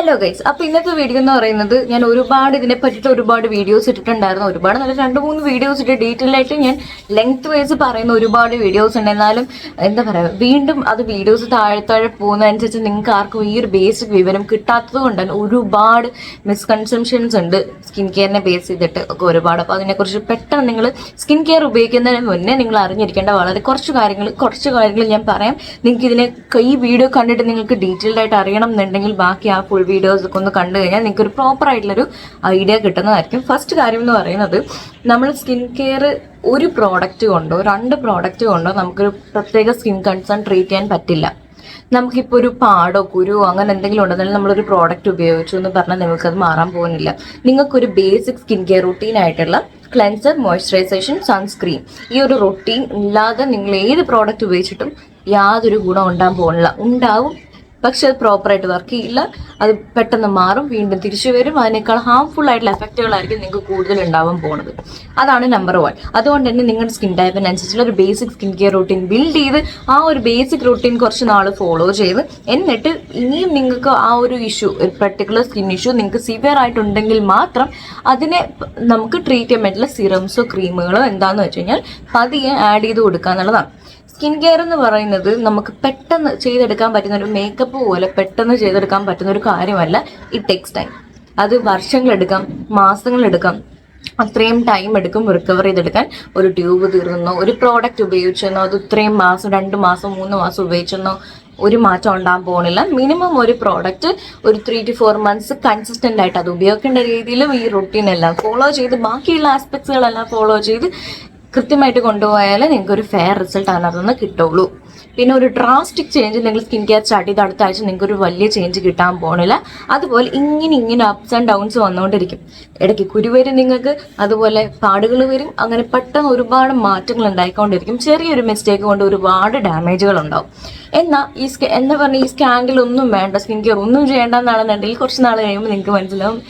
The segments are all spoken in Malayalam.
ഹലോ ഗൈസ് അപ്പൊ ഇന്നത്തെ വീഡിയോ എന്ന് പറയുന്നത് ഞാൻ ഒരുപാട് ഇതിനെ പറ്റിയിട്ട് ഒരുപാട് വീഡിയോസ് ഇട്ടിട്ടുണ്ടായിരുന്നു. ഒരുപാട് നല്ല രണ്ട് മൂന്ന് വീഡിയോസ് ഇട്ട് ഡീറ്റെയിൽ ആയിട്ട് ഞാൻ ലെങ്ത് വൈസ് പറയുന്ന ഒരുപാട് വീഡിയോസ് ഉണ്ട്. എന്നാലും എന്താ പറയാ വീണ്ടും അത് വീഡിയോസ് താഴെ താഴെ പോകുന്നതനുസരിച്ച് നിങ്ങൾക്ക് ആർക്കും ഈ ഒരു ബേസിക് വിവരം കിട്ടാത്തത് കൊണ്ട് തന്നെ ഒരുപാട് മിസ്കൺസെപ്ഷൻസ് ഉണ്ട് സ്കിൻ കെയറിനെ ബേസ് ചെയ്തിട്ട് ഒക്കെ ഒരുപാട്. അപ്പോൾ അതിനെക്കുറിച്ച് പെട്ടെന്ന് നിങ്ങൾ സ്കിൻ കെയർ ഉപയോഗിക്കുന്നതിന് മുന്നേ നിങ്ങൾ അറിഞ്ഞിരിക്കേണ്ട വളരെ കുറച്ച് കാര്യങ്ങൾ കുറച്ച് കാര്യങ്ങൾ ഞാൻ പറയാം. നിങ്ങൾക്ക് ഇതിനെ ഈ വീഡിയോ കണ്ടിട്ട് നിങ്ങൾക്ക് ഡീറ്റെയിൽഡ് ആയിട്ട് അറിയണം എന്നുണ്ടെങ്കിൽ ബാക്കി ആ ഫുൾ വീഡിയോസ് ഒക്കെ ഒന്ന് കണ്ടു കഴിഞ്ഞാൽ നിങ്ങൾക്ക് ഒരു പ്രോപ്പർ ആയിട്ടുള്ളൊരു ഐഡിയ കിട്ടുന്നതായിരിക്കും. ഫസ്റ്റ് കാര്യം എന്ന് പറയുന്നത് നമ്മൾ സ്കിൻ കെയർ ഒരു പ്രോഡക്റ്റ് കൊണ്ടോ രണ്ട് പ്രോഡക്റ്റ് കൊണ്ടോ നമുക്കൊരു പ്രത്യേക സ്കിൻ കൺസേൺ ട്രീറ്റ് ചെയ്യാൻ പറ്റില്ല. നമുക്കിപ്പോൾ ഒരു പാടോ കുരുവോ അങ്ങനെ എന്തെങ്കിലും ഉണ്ടെന്നാലും നമ്മളൊരു പ്രോഡക്റ്റ് ഉപയോഗിച്ചു എന്ന് പറഞ്ഞാൽ നിങ്ങൾക്കത് മാറാൻ പോകുന്നില്ല. നിങ്ങൾക്കൊരു ബേസിക് സ്കിൻ കെയർ റൂട്ടീൻ ആയിട്ടുള്ള ക്ലെൻസർ മോയ്സ്ചറൈസേഷൻ സൺസ്ക്രീൻ ഈ ഒരു റൊട്ടീൻ ഇല്ലാതെ നിങ്ങൾ ഏത് പ്രോഡക്റ്റ് ഉപയോഗിച്ചിട്ടും യാതൊരു ഗുണം ഉണ്ടാകാൻ പോകുന്നില്ല. ഉണ്ടാവും പക്ഷെ അത് പ്രോപ്പറായിട്ട് വർക്ക് ചെയ്യില്ല. അത് പെട്ടെന്ന് മാറും വീണ്ടും തിരിച്ചു വരും. അതിനേക്കാൾ ഹാംഫുൾ ആയിട്ടുള്ള എഫക്റ്റുകളായിരിക്കും നിങ്ങൾക്ക് കൂടുതൽ ഉണ്ടാവാൻ പോകുന്നത് അതാണ് നമ്പർ വൺ അതുകൊണ്ട് തന്നെ നിങ്ങളുടെ സ്കിൻ ടൈപ്പിനനുസരിച്ചുള്ള ഒരു basic skin care routine build ചെയ്ത് ആ ഒരു ബേസിക് റൂട്ടീൻ കുറച്ച് നാൾ ഫോളോ ചെയ്ത് എന്നിട്ട് ഇനിയും നിങ്ങൾക്ക് ആ ഒരു ഇഷ്യൂ ഒരു പെർട്ടിക്കുലർ സ്കിൻ ഇഷ്യൂ നിങ്ങൾക്ക് സിവിയർ ആയിട്ടുണ്ടെങ്കിൽ മാത്രം അതിനെ നമുക്ക് ട്രീറ്റ് ചെയ്യാൻ പറ്റുന്ന സിറംസോ ക്രീമുകളോ എന്താണെന്ന് വെച്ച് കഴിഞ്ഞാൽ പതിയെ ആഡ് ചെയ്ത് കൊടുക്കുക എന്നുള്ളതാണ് സ്കിൻ കെയർ എന്ന് പറയുന്നത് നമുക്ക് പെട്ടെന്ന് ചെയ്തെടുക്കാൻ പറ്റുന്ന ഒരു മേക്കപ്പ് പോലെ പെട്ടെന്ന് ചെയ്തെടുക്കാൻ പറ്റുന്ന ഒരു കാര്യമല്ല. ഇറ്റ് ടേക്സ് ടൈം അത് വർഷങ്ങളെടുക്കാം മാസങ്ങളെടുക്കാം അത്രയും ടൈം എടുക്കും റിക്കവർ ചെയ്തെടുക്കാൻ. ഒരു ട്യൂബ് തീർന്നോ ഒരു പ്രോഡക്റ്റ് ഉപയോഗിച്ചെന്നോ അത് ഇത്രയും മാസം രണ്ട് മാസം മൂന്ന് മാസം ഉപയോഗിച്ചെന്നോ ഒരു മാറ്റം ഉണ്ടാകാൻ പോകുന്നില്ല മിനിമം ഒരു പ്രോഡക്റ്റ് ഒരു three to four months consistent ആയിട്ട് അത് ഉപയോഗിക്കേണ്ട രീതിയിലും ഈ റൊട്ടീൻ എല്ലാം ഫോളോ ചെയ്ത് ബാക്കിയുള്ള ആസ്പെക്ട്സുകളെല്ലാം ഫോളോ ചെയ്ത് കൃത്യമായിട്ട് കൊണ്ടുപോയാലേ നിങ്ങൾക്ക് ഒരു ഫെയർ റിസൾട്ട് അതിനകത്ത് നിന്ന് കിട്ടുള്ളൂ. പിന്നെ ഒരു ഡ്രാസ്റ്റിക് ചേഞ്ച് നിങ്ങൾ സ്കിൻ കെയർ സ്റ്റാർട്ട് ചെയ്ത് അടുത്ത ആഴ്ച നിങ്ങൾക്ക് ഒരു വലിയ ചേഞ്ച് കിട്ടാൻ പോണില്ല. അതുപോലെ ഇങ്ങനെ ഇങ്ങനെ അപ്സ് ആൻഡ് ഡൗൺസ് വന്നുകൊണ്ടിരിക്കും ഇടയ്ക്ക് കുരു വരും നിങ്ങൾക്ക് അതുപോലെ പാടുകൾ വരും. അങ്ങനെ പെട്ടെന്ന് ഒരുപാട് മാറ്റങ്ങൾ ഉണ്ടായിക്കൊണ്ടിരിക്കും. ചെറിയൊരു മിസ്റ്റേക്ക് കൊണ്ട് ഒരുപാട് ഡാമേജുകൾ ഉണ്ടാവും എന്നാൽ ഈ സ്കാ എന്ന് പറഞ്ഞാൽ ഈ സ്കാൻഡിൽ ഒന്നും വേണ്ട സ്കിൻ കെയർ ഒന്നും ചെയ്യേണ്ടെന്നാണെന്നുണ്ടെങ്കിൽ കുറച്ച് നാൾ കഴിയുമ്പോൾ നിങ്ങൾക്ക് മനസ്സിലാവും.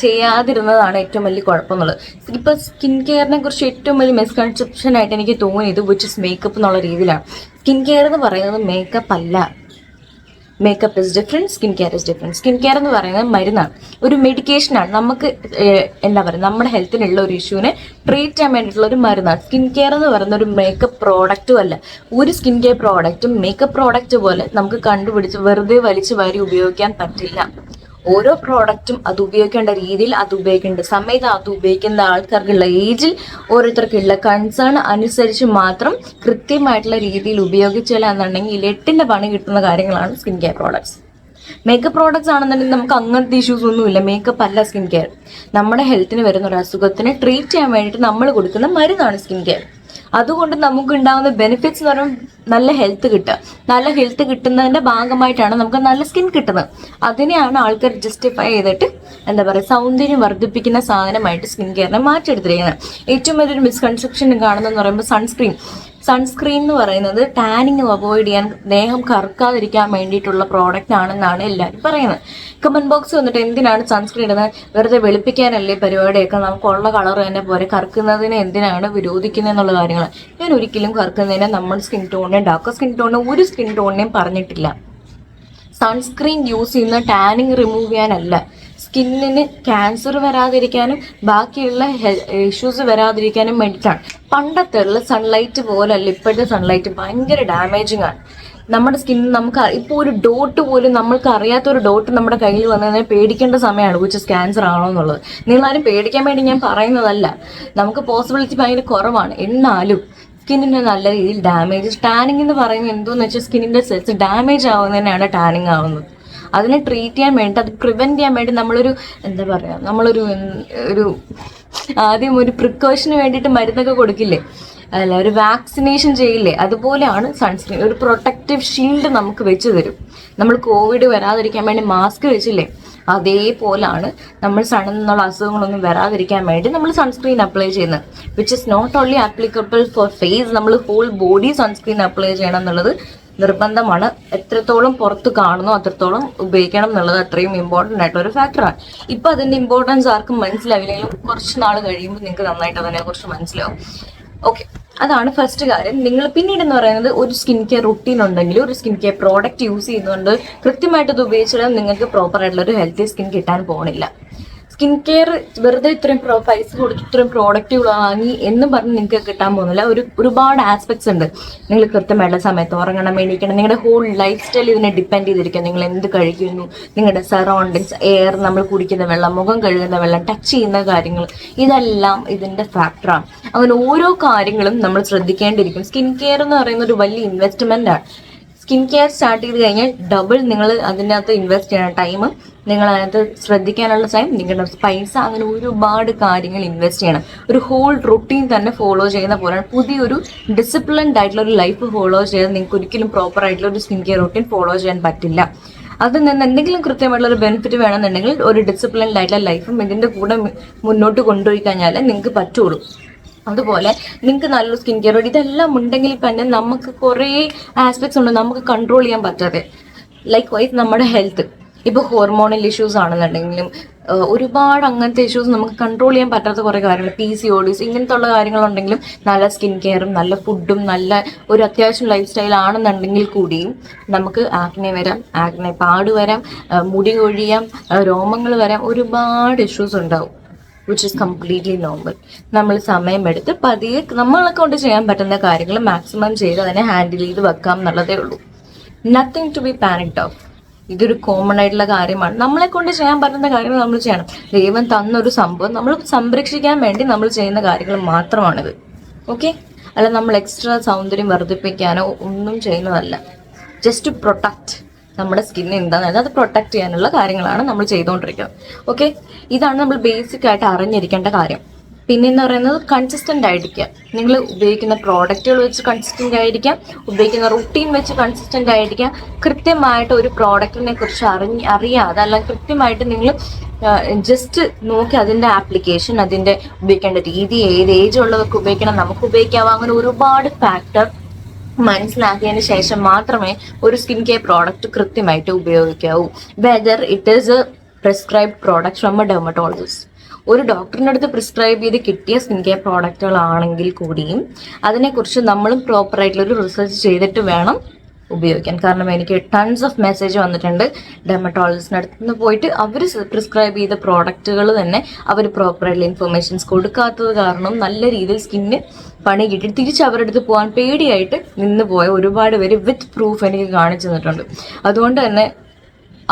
ചെയ്യാതിരുന്നതാണ് ഏറ്റവും വലിയ കുഴപ്പമെന്നുള്ളത് ഇപ്പൊ സ്കിൻ കെയറിനെ കുറിച്ച് ഏറ്റവും വലിയ മിസ്കൺസെപ്ഷൻ ആയിട്ട് എനിക്ക് തോന്നിയത് വിച്ച് ഇസ് മേക്കപ്പ് എന്നുള്ള രീതിയിലാണ്. സ്കിൻ കെയർ എന്ന് പറയുന്നത് മേക്കപ്പ് അല്ല. Makeup is different skin care is different skin care എന്ന് പറയുന്നത് മരുന്നാണ്. ഒരു മെഡിക്കേഷനാണ് നമുക്ക് എന്താ പറയുക നമ്മുടെ ഹെൽത്തിനുള്ള ഒരു ഇഷ്യൂവിനെ ട്രീറ്റ് ചെയ്യാൻ വേണ്ടിയിട്ടുള്ള ഒരു മരുന്നാണ്. സ്കിൻ കെയർ എന്ന് പറയുന്ന ഒരു മേക്കപ്പ് പ്രോഡക്റ്റും അല്ല. ഒരു സ്കിൻ കെയർ പ്രോഡക്റ്റും മേക്കപ്പ് പ്രോഡക്റ്റ് പോലെ നമുക്ക് കണ്ടുപിടിച്ച് വെറുതെ വലിച്ചു വാരി ഉപയോഗിക്കാൻ പറ്റില്ല. ഓരോ പ്രോഡക്റ്റും അത് ഉപയോഗിക്കേണ്ട രീതിയിൽ അത് ഉപയോഗിക്കേണ്ട സമയത്ത് അത് ഉപയോഗിക്കുന്ന ആൾക്കാർക്കുള്ള ഏജിൽ ഓരോരുത്തർക്കുള്ള കൺസേൺ അനുസരിച്ച് മാത്രം കൃത്യമായിട്ടുള്ള രീതിയിൽ ഉപയോഗിച്ചില്ല എന്നുണ്ടെങ്കിൽ എട്ടിന്റെ പണി കിട്ടുന്ന കാര്യങ്ങളാണ് skin care products makeup products ആണെന്നുണ്ടെങ്കിൽ നമുക്ക് അങ്ങനത്തെ ഇഷ്യൂസ് ഒന്നുമില്ല. മേക്കപ്പ് അല്ല സ്കിൻ കെയർ നമ്മുടെ ഹെൽത്തിന് വരുന്ന ഒരു അസുഖത്തിനെ ട്രീറ്റ് ചെയ്യാൻ വേണ്ടിയിട്ട് നമ്മൾ കൊടുക്കുന്ന മരുന്നാണ് സ്കിൻ കെയർ അതുകൊണ്ട് നമുക്ക് ഉണ്ടാകുന്ന ബെനിഫിറ്റ്സ് എന്ന് പറയുമ്പോൾ നല്ല ഹെൽത്ത് കിട്ടുക. നല്ല ഹെൽത്ത് കിട്ടുന്നതിന്റെ ഭാഗമായിട്ടാണ് നമുക്ക് നല്ല സ്കിൻ കിട്ടുന്നത്. അതിനെയാണ് ആൾക്കാർ ജസ്റ്റിഫൈ ചെയ്തിട്ട് എന്താ പറയുക സൗന്ദര്യം വർദ്ധിപ്പിക്കുന്ന സാധനമായിട്ട് സ്കിൻ കെയറിനെ മാറ്റിയെടുത്തിരിക്കുന്നത്. ഏറ്റവും വലിയൊരു മിസ്കൺസെപ്ഷൻ കാണുന്നതെന്ന് പറയുമ്പോൾ സൺസ്ക്രീൻ സൺസ്ക്രീൻ എന്ന് പറയുന്നത് ടാനിങ് അവോയ്ഡ് ചെയ്യാൻ ദേഹം കറുക്കാതിരിക്കാൻ വേണ്ടിയിട്ടുള്ള പ്രോഡക്റ്റ് ആണെന്നാണ് എല്ലാവരും പറയുന്നത്. കമന്റ് ബോക്സ് വന്നിട്ട് എന്തിനാണ് സൺസ്ക്രീൻ ഇടുന്നത്? വെറുതെ വെളുപ്പിക്കാനല്ലേ പരിപാടിയൊക്കെ? നമുക്കുള്ള കളർ തന്നെ പോലെ കറുക്കുന്നതിനെ എന്തിനാണ് വിരോധിക്കുന്നത് എന്നുള്ള കാര്യങ്ങൾ. ഞാൻ ഒരിക്കലും കറുക്കുന്നതിനെ നമ്മൾ സ്കിൻ ടോണിനെ ഡാർക്ക് സ്കിൻ ടോണിനെ ഒരു സ്കിൻ ടോണിനെയും പറഞ്ഞിട്ടില്ല. സൺസ്ക്രീൻ യൂസ് ചെയ്യുന്ന ടാനിങ് റിമൂവ് ചെയ്യാനല്ല. സ്കിന്നിന് ക്യാൻസർ വരാതിരിക്കാനും ബാക്കിയുള്ള ഇഷ്യൂസ് വരാതിരിക്കാനും വേണ്ടിയിട്ടാണ്. പണ്ടത്തെ ഉള്ള സൺലൈറ്റ് പോലല്ല ഇപ്പോഴത്തെ സൺലൈറ്റ് ഭയങ്കര ഡാമേജിങ് ആണ്. നമ്മുടെ സ്കിൻ നമുക്ക് ഇപ്പോൾ ഒരു ഡോട്ട് പോലും നമ്മൾക്ക് അറിയാത്ത ഒരു ഡോട്ട് നമ്മുടെ കയ്യിൽ വന്നതിനെ പേടിക്കേണ്ട സമയമാണ് വിച്ച് ക്യാൻസർ ആണോ എന്നുള്ളത്. നിങ്ങളാരും പേടിക്കാൻ വേണ്ടി ഞാൻ പറയുന്നതല്ല. നമുക്ക് പോസിബിലിറ്റി ഭയങ്കര കുറവാണ്. എന്നാലും സ്കിന്നിന് നല്ല രീതിയിൽ ഡാമേജ് ടാനിങ് എന്ന് പറയുന്നത് എന്തോന്ന് വെച്ചാൽ സ്കിന്നിന്റെ സെൽസ് ഡാമേജ് ആവുന്നതിനാണ് ടാനിങ് ആവുന്നത്. അതിനെ ട്രീറ്റ് ചെയ്യാൻ വേണ്ടി അത് പ്രിവെന്റ് ചെയ്യാൻ വേണ്ടി നമ്മളൊരു എന്താ പറയുക നമ്മളൊരു ഒരു ആദ്യം ഒരു പ്രിക്കോഷന് വേണ്ടിയിട്ട് മരുന്നൊക്കെ കൊടുക്കില്ലേ? അല്ല ഒരു വാക്സിനേഷൻ ചെയ്യില്ലേ? അതുപോലെയാണ് സൺസ്ക്രീൻ ഒരു പ്രൊട്ടക്റ്റീവ് ഷീൽഡ് നമുക്ക് വെച്ച് തരും. നമ്മൾ കോവിഡ് വരാതിരിക്കാൻ വേണ്ടി മാസ്ക് വെച്ചില്ലേ? അതേപോലാണ് നമ്മൾ സണ്ണിൽ നിന്നുള്ള അസുഖങ്ങളൊന്നും വരാതിരിക്കാൻ വേണ്ടി നമ്മൾ സൺസ്ക്രീൻ അപ്ലൈ ചെയ്യുന്നത്. Which is not only applicable for face നമ്മൾ ഹോൾ ബോഡി സൺസ്ക്രീൻ അപ്ലൈ ചെയ്യണം എന്നുള്ളത് നിർബന്ധമാണ്. എത്രത്തോളം പുറത്ത് കാണുന്നോ അത്രത്തോളം ഉപയോഗിക്കണം എന്നുള്ളത് അത്രയും ഇമ്പോർട്ടന്റ് ആയിട്ടുള്ള ഒരു ഫാക്ടറാണ് ഇപ്പൊ അതിന്റെ ഇമ്പോർട്ടൻസ് ആർക്കും മനസ്സിലാവില്ലെങ്കിലും കുറച്ച് നാൾ കഴിയുമ്പോൾ നിങ്ങൾക്ക് നന്നായിട്ട് അതിനെ കുറിച്ച് മനസ്സിലാവും. ഓക്കെ അതാണ് ഫസ്റ്റ് കാര്യം. നിങ്ങൾ പിന്നീട് എന്ന് പറയുന്നത് ഒരു സ്കിൻ കെയർ റുട്ടീൻ ഉണ്ടെങ്കിൽ ഒരു സ്കിൻ കെയർ പ്രോഡക്റ്റ് യൂസ് ചെയ്യുന്നുണ്ട് കൃത്യമായിട്ട് ഇത് ഉപയോഗിച്ചാൽ നിങ്ങൾക്ക് പ്രോപ്പർ ആയിട്ടുള്ള ഒരു ഹെൽത്തി സ്കിൻ കിട്ടാൻ പോണില്ല. സ്കിൻ കെയർ വെറുതെ ഇത്രയും പൈസ കൊടുത്ത് ഇത്രയും പ്രോഡക്റ്റുകൾ വാങ്ങി എന്നും പറഞ്ഞ് നിങ്ങൾക്ക് കിട്ടാൻ പോകുന്നില്ല. ഒരു ഒരുപാട് ആസ്പെക്ട്സ് ഉണ്ട്. നിങ്ങൾ കൃത്യമായിട്ടുള്ള സമയത്ത് ഉറങ്ങണം എണീക്കണം. നിങ്ങളുടെ ഹോൾ ലൈഫ് സ്റ്റൈൽ ഇതിനെ ഡിപ്പെൻഡ് ചെയ്തിരിക്കും. നിങ്ങൾ എന്ത് കഴിക്കുന്നു നിങ്ങളുടെ സറൗണ്ടിങ്സ് എയർ നമ്മൾ കുടിക്കുന്ന വെള്ളം മുഖം കഴുകുന്ന വെള്ളം ടച്ച് ചെയ്യുന്ന കാര്യങ്ങൾ ഇതെല്ലാം ഇതിന്റെ ഫാക്ടറാണ് അങ്ങനെ ഓരോ കാര്യങ്ങളും നമ്മൾ ശ്രദ്ധിക്കേണ്ടിയിരിക്കും. സ്കിൻ കെയർ എന്ന് പറയുന്ന ഒരു വലിയ ഇൻവെസ്റ്റ്മെന്റ് ആണ്. സ്കിൻ കെയർ സ്റ്റാർട്ട് ചെയ്ത് കഴിഞ്ഞാൽ ഡബിൾ നിങ്ങൾ അതിനകത്ത് ഇൻവെസ്റ്റ് ചെയ്യണം. ടൈം നിങ്ങൾ അതിനകത്ത് ശ്രദ്ധിക്കാനുള്ള സമയം നിങ്ങളുടെ പൈസ അങ്ങനെ ഒരുപാട് കാര്യങ്ങൾ ഇൻവെസ്റ്റ് ചെയ്യണം. ഒരു ഹോൾ റുട്ടീൻ തന്നെ ഫോളോ ചെയ്യുന്ന പോലെയാണ്. പുതിയൊരു ഡിസിപ്ലിൻഡ് ആയിട്ടുള്ള ഒരു ലൈഫ് ഫോളോ ചെയ്ത് നിങ്ങൾക്ക് ഒരിക്കലും പ്രോപ്പർ ആയിട്ടുള്ള ഒരു സ്കിൻ കെയർ റുട്ടീൻ ഫോളോ ചെയ്യാൻ പറ്റില്ല. അതിൽ നിന്ന് എന്തെങ്കിലും കൃത്യമായിട്ടുള്ള ഒരു ബെനിഫിറ്റ് വേണമെന്നുണ്ടെങ്കിൽ ഒരു ഡിസിപ്ലിൻഡ് ആയിട്ടുള്ള ലൈഫും ഇതിന്റെ കൂടെ മുന്നോട്ട് കൊണ്ടുപോയി കഴിഞ്ഞാൽ നിങ്ങൾക്ക് പറ്റുള്ളൂ. അതുപോലെ നിങ്ങൾക്ക് നല്ലൊരു സ്കിൻ കെയർ ഇതെല്ലാം ഉണ്ടെങ്കിൽ തന്നെ നമുക്ക് കുറേ ആസ്പെക്ട്സ് ഉണ്ട് നമുക്ക് കൺട്രോൾ ചെയ്യാൻ പറ്റാതെ. ലൈക്ക് വൈസ് നമ്മുടെ ഹെൽത്ത് ഇപ്പോൾ ഹോർമോണൽ ഇഷ്യൂസ് ആണെന്നുണ്ടെങ്കിലും ഒരുപാട് അങ്ങനത്തെ ഇഷ്യൂസ് നമുക്ക് കൺട്രോൾ ചെയ്യാൻ പറ്റാത്ത കുറേ കാര്യങ്ങൾ പി സി ഓഡീസ് ഇങ്ങനത്തെ ഉള്ള കാര്യങ്ങളുണ്ടെങ്കിലും നല്ല സ്കിൻ കെയറും നല്ല ഫുഡും നല്ല ഒരു അത്യാവശ്യം ലൈഫ് സ്റ്റൈൽ ആണെന്നുണ്ടെങ്കിൽ കൂടിയും നമുക്ക് ആക്നെ വരാം ആക്നെ പാട് വരാം മുടി കൊഴിയാം രോമങ്ങൾ വരാം ഒരുപാട് ഇഷ്യൂസ് ഉണ്ടാവും വിച്ച് ഇസ് കംപ്ലീറ്റ്ലി നോർമൽ നമ്മൾ സമയമെടുത്ത് പതിയെ നമ്മളെ കൊണ്ട് ചെയ്യാൻ പറ്റുന്ന കാര്യങ്ങൾ മാക്സിമം ചെയ്ത് അതിനെ ഹാൻഡിൽ ചെയ്ത് വെക്കാം എന്നുള്ളതേ ഉള്ളൂ. Nothing to be panicked of ഇതൊരു കോമൺ ആയിട്ടുള്ള കാര്യമാണ്. നമ്മളെ കൊണ്ട് ചെയ്യാൻ പറ്റുന്ന കാര്യങ്ങൾ നമ്മൾ ചെയ്യണം. ദൈവം തന്നൊരു സംഭവം നമ്മൾ സംരക്ഷിക്കാൻ വേണ്ടി നമ്മൾ ചെയ്യുന്ന കാര്യങ്ങൾ മാത്രമാണിത്. ഓക്കെ അല്ല നമ്മൾ എക്സ്ട്രാ സൗന്ദര്യം വർദ്ധിപ്പിക്കാനോ ഒന്നും ചെയ്യുന്നതല്ല. ജസ്റ്റ് ടു പ്രൊട്ടക്റ്റ് നമ്മുടെ സ്കിൻ എന്താണെന്ന് അത് പ്രൊട്ടക്ട് ചെയ്യാനുള്ള കാര്യങ്ങളാണ് നമ്മൾ ചെയ്തുകൊണ്ടിരിക്കുന്നത്. ഓക്കെ ഇതാണ് നമ്മൾ ബേസിക് ആയിട്ട് അറിഞ്ഞിരിക്കേണ്ട കാര്യം. പിന്നെ എന്ന് പറയുന്നത് കൺസിസ്റ്റന്റ് ആയിരിക്കുക. നിങ്ങൾ ഉപയോഗിക്കുന്ന പ്രോഡക്റ്റുകൾ വെച്ച് കൺസിസ്റ്റന്റ് ആയിരിക്കാം ഉപയോഗിക്കുന്ന റുട്ടീൻ വെച്ച് കൺസിസ്റ്റന്റ് ആയിരിക്കാം കൃത്യമായിട്ട് ഒരു പ്രോഡക്റ്റിനെ കുറിച്ച് അറിഞ്ഞ് അറിയാതെ അല്ലെങ്കിൽ കൃത്യമായിട്ട് നിങ്ങൾ ജസ്റ്റ് നോക്കി അതിന്റെ ആപ്ലിക്കേഷൻ അതിന്റെ ഉപയോഗിക്കേണ്ട രീതി ഏത് ഏജ് ഉള്ളവർക്ക് ഉപയോഗിക്കണം നമുക്ക് ഉപയോഗിക്കാവോ അങ്ങനെ ഒരുപാട് ഫാക്ടർ മനസ്സിലാക്കിയതിന് ശേഷം മാത്രമേ ഒരു സ്കിൻ കെയർ പ്രോഡക്റ്റ് കൃത്യമായിട്ട് ഉപയോഗിക്കാവൂ. Whether it is a prescribed product from a dermatologist ഒരു ഡോക്ടറിന്റെ അടുത്ത് പ്രിസ്ക്രൈബ് ചെയ്ത് കിട്ടിയ സ്കിൻ കെയർ പ്രോഡക്റ്റുകളാണെങ്കിൽ കൂടിയും അതിനെക്കുറിച്ച് നമ്മളും ഒരു റിസർച്ച് ചെയ്തിട്ട് വേണം ഉപയോഗിക്കാൻ. കാരണം എനിക്ക് ടൺസ് ഓഫ് മെസ്സേജ് വന്നിട്ടുണ്ട്. ഡെമറ്റോളജിസ്റ്റിന്റെ അടുത്ത് നിന്ന് പോയിട്ട് അവർ പ്രിസ്ക്രൈബ് ചെയ്ത പ്രോഡക്റ്റുകൾ തന്നെ അവർ പ്രോപ്പറായിട്ടുള്ള ഇൻഫർമേഷൻസ് കൊടുക്കാത്തത് കാരണം നല്ല രീതിയിൽ സ്കിന്നിന് പണി കിട്ടി. തിരിച്ച് അവരുടെ അടുത്ത് പോകാൻ പേടിയായിട്ട് നിന്ന് പോയ ഒരുപാട് പേര് വിത്ത് പ്രൂഫ് എനിക്ക് കാണിച്ചു തന്നിട്ടുണ്ട്. അതുകൊണ്ട് തന്നെ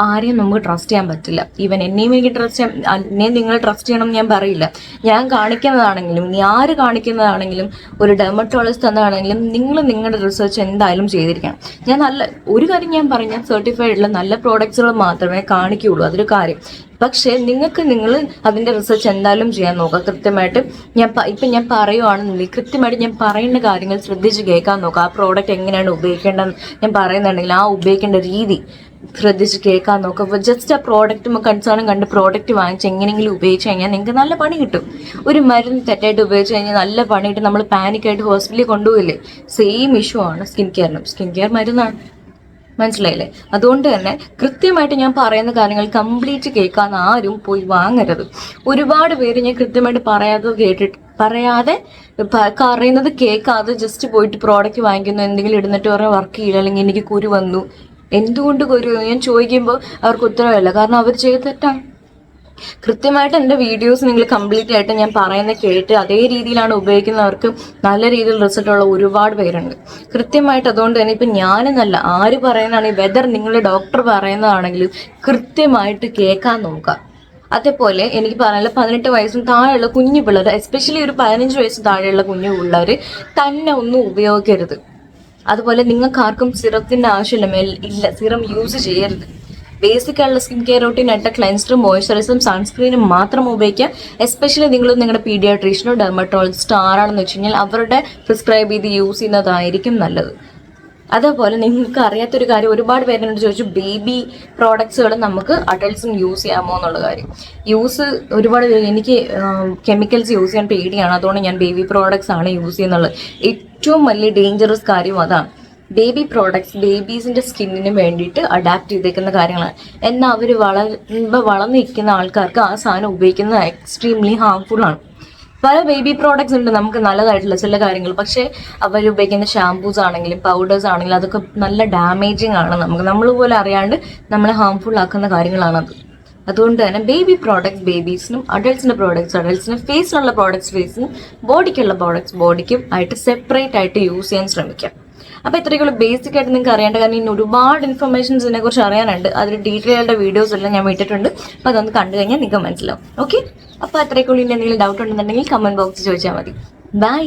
ആരെയും നമുക്ക് ട്രസ്റ്റ് ചെയ്യാൻ പറ്റില്ല. ഈവൻ എന്നെയും എനിക്ക് ട്രസ്റ്റ് ചെയ്യാൻ എന്നെയും നിങ്ങൾ ട്രസ്റ്റ് ചെയ്യണം ഞാൻ പറയില്ല. ഞാൻ കാണിക്കുന്നതാണെങ്കിലും ഇനി ആര് കാണിക്കുന്നതാണെങ്കിലും ഒരു ഡെർമറ്റോളജിസ്റ്റ് എന്നാണെങ്കിലും നിങ്ങൾ നിങ്ങളുടെ റിസർച്ച് എന്തായാലും ചെയ്തിരിക്കണം. ഞാൻ നല്ല ഒരു കാര്യം ഞാൻ പറഞ്ഞു ഞാൻ സർട്ടിഫൈഡ് ഉള്ള നല്ല പ്രോഡക്ട്സുകൾ മാത്രമേ കാണിക്കുകയുള്ളൂ അതൊരു കാര്യം. പക്ഷേ നിങ്ങൾക്ക് നിങ്ങൾ അതിന്റെ റിസർച്ച് എന്തായാലും ചെയ്യാൻ നോക്കുക. കൃത്യമായിട്ട് ഞാൻ ഇപ്പം ഞാൻ പറയുവാണെന്നുണ്ടെങ്കിൽ കൃത്യമായിട്ട് ഞാൻ പറയുന്ന കാര്യങ്ങൾ ശ്രദ്ധിച്ച് കേൾക്കാൻ നോക്കുക. ആ പ്രോഡക്റ്റ് എങ്ങനെയാണ് ഉപയോഗിക്കേണ്ടതെന്ന് ഞാൻ പറയുന്നുണ്ടെങ്കിൽ ആ ഉപയോഗിക്കേണ്ട രീതി ശ്രദ്ധിച്ച് കേൾക്കാൻ നോക്കുക ജസ്റ്റ് ആ പ്രോഡക്റ്റ് കൺസേണും കണ്ട് പ്രോഡക്റ്റ് വാങ്ങിച്ച് എങ്ങനെയെങ്കിലും ഉപയോഗിച്ച് കഴിഞ്ഞാൽ നിങ്ങൾക്ക് നല്ല പണി കിട്ടും. ഒരു മരുന്ന് തെറ്റായിട്ട് ഉപയോഗിച്ച് കഴിഞ്ഞാൽ നല്ല പണി കിട്ടും. നമ്മൾ പാനിക്കായിട്ട് ഹോസ്പിറ്റലിൽ കൊണ്ടുപോയില്ലേ? സെയിം ഇഷ്യൂ ആണ് സ്കിൻ കെയറിനും സ്കിൻ കെയർ മരുന്നാണ്. മനസ്സിലായില്ലേ? അതുകൊണ്ട് തന്നെ കൃത്യമായിട്ട് ഞാൻ പറയുന്ന കാര്യങ്ങൾ കംപ്ലീറ്റ് കേൾക്കാൻ ആരും പോയി വാങ്ങരുത്. ഒരുപാട് പേര് ഞാൻ കൃത്യമായിട്ട് പറയാതെ കേട്ടിട്ട് പറയാതെ പറയുന്നത് കേൾക്കാതെ ജസ്റ്റ് പോയിട്ട് പ്രോഡക്റ്റ് വാങ്ങിക്കുന്നു. എന്തെങ്കിലും ഇടുന്നിട്ട് പറഞ്ഞാൽ വർക്ക് ചെയ്യില്ല. അല്ലെങ്കിൽ എനിക്ക് കുരു വന്നു. എന്തുകൊണ്ട് കൊരു ഞാൻ ചോദിക്കുമ്പോൾ അവർക്ക് ഉത്തരവില്ല കാരണം അവർ ചെയ്ത് തെറ്റാണ്. കൃത്യമായിട്ട് എന്റെ വീഡിയോസ് നിങ്ങൾ കംപ്ലീറ്റ് ആയിട്ട് ഞാൻ പറയുന്ന കേട്ട് അതേ രീതിയിലാണ് ഉപയോഗിക്കുന്നവർക്ക് നല്ല രീതിയിൽ റിസൾട്ട് ഉള്ള ഒരുപാട് പേരുണ്ട്. കൃത്യമായിട്ട് അതുകൊണ്ട് തന്നെ ഇപ്പം ഞാനെന്നല്ല ആര് പറയുന്നതാണെങ്കിൽ വെദർ നിങ്ങളുടെ ഡോക്ടർ പറയുന്നതാണെങ്കിലും കൃത്യമായിട്ട് കേൾക്കാൻ നോക്കുക. അതേപോലെ എനിക്ക് പറയാനുള്ള പതിനെട്ട് വയസ്സും താഴെയുള്ള കുഞ്ഞു പിള്ളേർ എസ്പെഷ്യലി ഒരു പതിനഞ്ച് വയസ്സും താഴെയുള്ള കുഞ്ഞു പിള്ളേർ തന്നെ ഒന്നും ഉപയോഗിക്കരുത്. അതുപോലെ നിങ്ങൾക്ക് ആർക്കും സിറത്തിന്റെ ആവശ്യമില്ല ഇല്ല സിറം യൂസ് ചെയ്യരുത്. ബേസിക് ആയിട്ടുള്ള സ്കിൻ കെയർ റൂട്ടീൻ ആയിട്ട് ക്ലെൻസറും മോയ്സ്ചറൈസറും സൺസ്ക്രീനും മാത്രം ഉപയോഗിക്കുക. എസ്പെഷ്യലി നിങ്ങൾ നിങ്ങളുടെ പീഡിയാട്രീഷനോ ഡെർമറ്റോളജിസ്റ്റോ ആരാണെന്ന് വെച്ച് കഴിഞ്ഞാൽ അവരുടെ പ്രിസ്ക്രൈബ് ചെയ്ത് യൂസ് ചെയ്യുന്നതായിരിക്കും നല്ലത്. അതേപോലെ നിങ്ങൾക്ക് അറിയാത്തൊരു കാര്യം ഒരുപാട് പേരെന്നോട് ചോദിച്ചു ബേബി പ്രോഡക്ട്സുകൾ നമുക്ക് അഡൾട്ട്സും യൂസ് ചെയ്യാമോ? എന്നുള്ള കാര്യം. യൂസ് ഒരുപാട് എനിക്ക് കെമിക്കൽസ് യൂസ് ചെയ്യാൻ പേടിയാണ്. അതുകൊണ്ട് ഞാൻ ബേബി പ്രോഡക്ട്സ് ആണ് യൂസ് ചെയ്യുന്നുള്ളത് ഏറ്റവും വലിയ ഡേഞ്ചറസ് കാര്യം അതാണ്. ബേബി പ്രോഡക്ട്സ് ബേബീസിന്റെ സ്കിന്നിന് വേണ്ടിയിട്ട് അഡാപ്റ്റ് ചെയ്തേക്കുന്ന കാര്യങ്ങളാണ്. എന്നാൽ അവർ വളരുമ്പോൾ വളർന്നിരിക്കുന്ന ആൾക്കാർക്ക് ആ സാധനം ഉപയോഗിക്കുന്നത് എക്സ്ട്രീംലി ഹാർംഫുൾ ആണ്. പല ബേബി പ്രോഡക്ട്സ് ഉണ്ട് നമുക്ക് നല്ലതായിട്ടുള്ള ചില കാര്യങ്ങൾ. പക്ഷേ അവർ ഉപയോഗിക്കുന്ന ഷാംപൂസ് ആണെങ്കിലും പൗഡേഴ്സ് ആണെങ്കിലും അതൊക്കെ നല്ല ഡാമേജിങ് ആണ് നമുക്ക്. നമ്മൾ പോലെ അറിയാണ്ട് നമ്മളെ ഹാംഫുൾ ആക്കുന്ന കാര്യങ്ങളാണത് അതുകൊണ്ട് തന്നെ ബേബി പ്രോഡക്ട്സ് ബേബീസിനും അഡൾട്ട്സിന്റെ പ്രോഡക്ട്സ് അഡൾട്ട്സിനും ഫേസിനുള്ള പ്രോഡക്ട്സ് ഫേസിനും ബോഡിക്കുള്ള പ്രോഡക്ട്സ് ബോഡിക്കും ആയിട്ട് സെപ്പറേറ്റ് ആയിട്ട് യൂസ് ചെയ്യാൻ ശ്രമിക്കാം. അപ്പൊ ഇത്രയ്ക്കുള്ള ബേസിക് ആയിട്ട് നിങ്ങൾക്ക് അറിയേണ്ട കാരണം ഇനി ഒരുപാട് ഇൻഫർമേഷൻസ് ഇതിനെ കുറിച്ച് അറിയാനുണ്ട്. അതിൽ ഡീറ്റെയിൽഡ് വീഡിയോസ് എല്ലാം ഞാൻ വിട്ടിട്ടുണ്ട് അപ്പോൾ അതൊന്ന് കണ്ടു കഴിഞ്ഞാൽ നിങ്ങൾക്ക് മനസ്സിലാവും. ഓക്കെ അപ്പൊ അത്രയ്ക്കുള്ളിൽ എന്തെങ്കിലും ഡൗട്ട് ഉണ്ടെന്നുണ്ടെങ്കിൽ കമന്റ് ബോക്സ് ചോദിച്ചാൽ മതി. ബൈ